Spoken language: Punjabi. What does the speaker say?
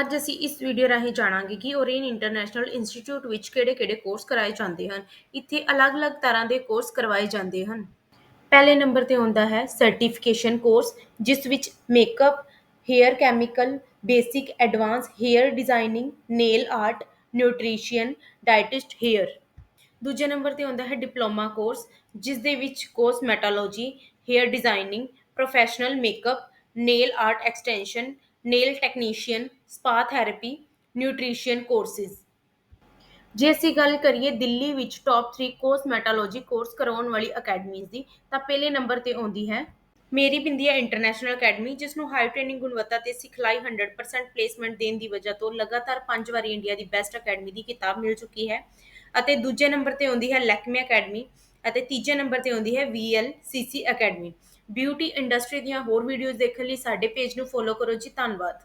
ਅੱਜ ਅਸੀਂ ਇਸ ਵੀਡੀਓ ਰਾਹੀਂ ਜਾਣਾਂਗੇ ਕਿ ਓਰੇਨ ਇੰਟਰਨੈਸ਼ਨਲ ਇੰਸਟੀਚਿਊਟ ਵਿੱਚ ਕਿਹੜੇ-ਕਿਹੜੇ ਕੋਰਸ ਕਰਾਏ ਜਾਂਦੇ ਹਨ। ਇੱਥੇ ਅਲੱਗ-ਅਲੱਗ ਤਰ੍ਹਾਂ ਦੇ ਕੋਰਸ ਕਰਵਾਏ ਜਾਂਦੇ ਹਨ। ਪਹਿਲੇ ਨੰਬਰ ਤੇ ਆਉਂਦਾ ਹੈ ਸਰਟੀਫਿਕੇਸ਼ਨ ਕੋਰਸ ਜਿਸ ਵਿੱਚ makeup, hair chemical, basic advance hair designing, nail art, nutrition, ਡਾਈਟਿਸਟ hair. ਦੂਜੇ ਨੰਬਰ ਤੇ ਆਉਂਦਾ ਹੈ ਡਿਪਲੋਮਾ ਕੋਰਸ ਜਿਸ ਦੇ ਵਿੱਚ cosmetology, hair designing, professional makeup, nail art extension, nail technician, spa therapy, nutrition courses. ਜੇ ਅਸੀਂ ਗੱਲ ਕਰੀਏ ਦਿੱਲੀ ਵਿੱਚ ਟੌਪ 3 ਕੋਸਮੈਟੋਲੋਜੀ ਕੋਰਸ ਕਰਾਉਣ ਵਾਲੀ ਅਕੈਡਮੀਜ਼ ਦੀ ਤਾਂ ਪਹਿਲੇ ਨੰਬਰ ਤੇ ਆਉਂਦੀ ਹੈ ਮੇਰੀ ਬਿੰਦੀਆ ਇੰਟਰਨੈਸ਼ਨਲ ਅਕੈਡਮੀ ਜਿਸ ਨੂੰ ਹਾਈ ਟ੍ਰੇਨਿੰਗ ਗੁਣਵੱਤਾ ਤੇ ਸਿਖਲਾਈ 100% ਪਲੇਸਮੈਂਟ ਦੇਣ ਦੀ ਵਜ੍ਹਾ ਤੋਂ ਲਗਾਤਾਰ ਪੰਜ ਵਾਰੀ ਇੰਡੀਆ ਦੀ ਬੈਸਟ ਅਕੈਡਮੀ ਦੀ ਖਿਤਾਬ ਮਿਲ ਚੁੱਕੀ ਹੈ ਅਤੇ ਦੂਜੇ ਨੰਬਰ ਤੇ ਆਉਂਦੀ ਹੈ ਲੈਕਮੇ ਅਕੈਡਮੀ ਅਤੇ ਤੀਜੇ ਨੰਬਰ ਤੇ ਆਉਂਦੀ ਹੈ VLCC ਅਕੈਡਮੀ ਬਿਊਟੀ ਇੰਡਸਟਰੀ ਦੀਆਂ ਹੋਰ ਵੀਡੀਓਜ਼ ਦੇਖਣ ਲਈ ਸਾਡੇ ਪੇਜ ਨੂੰ ਫੋਲੋ ਕਰੋ ਜੀ, ਧੰਨਵਾਦ।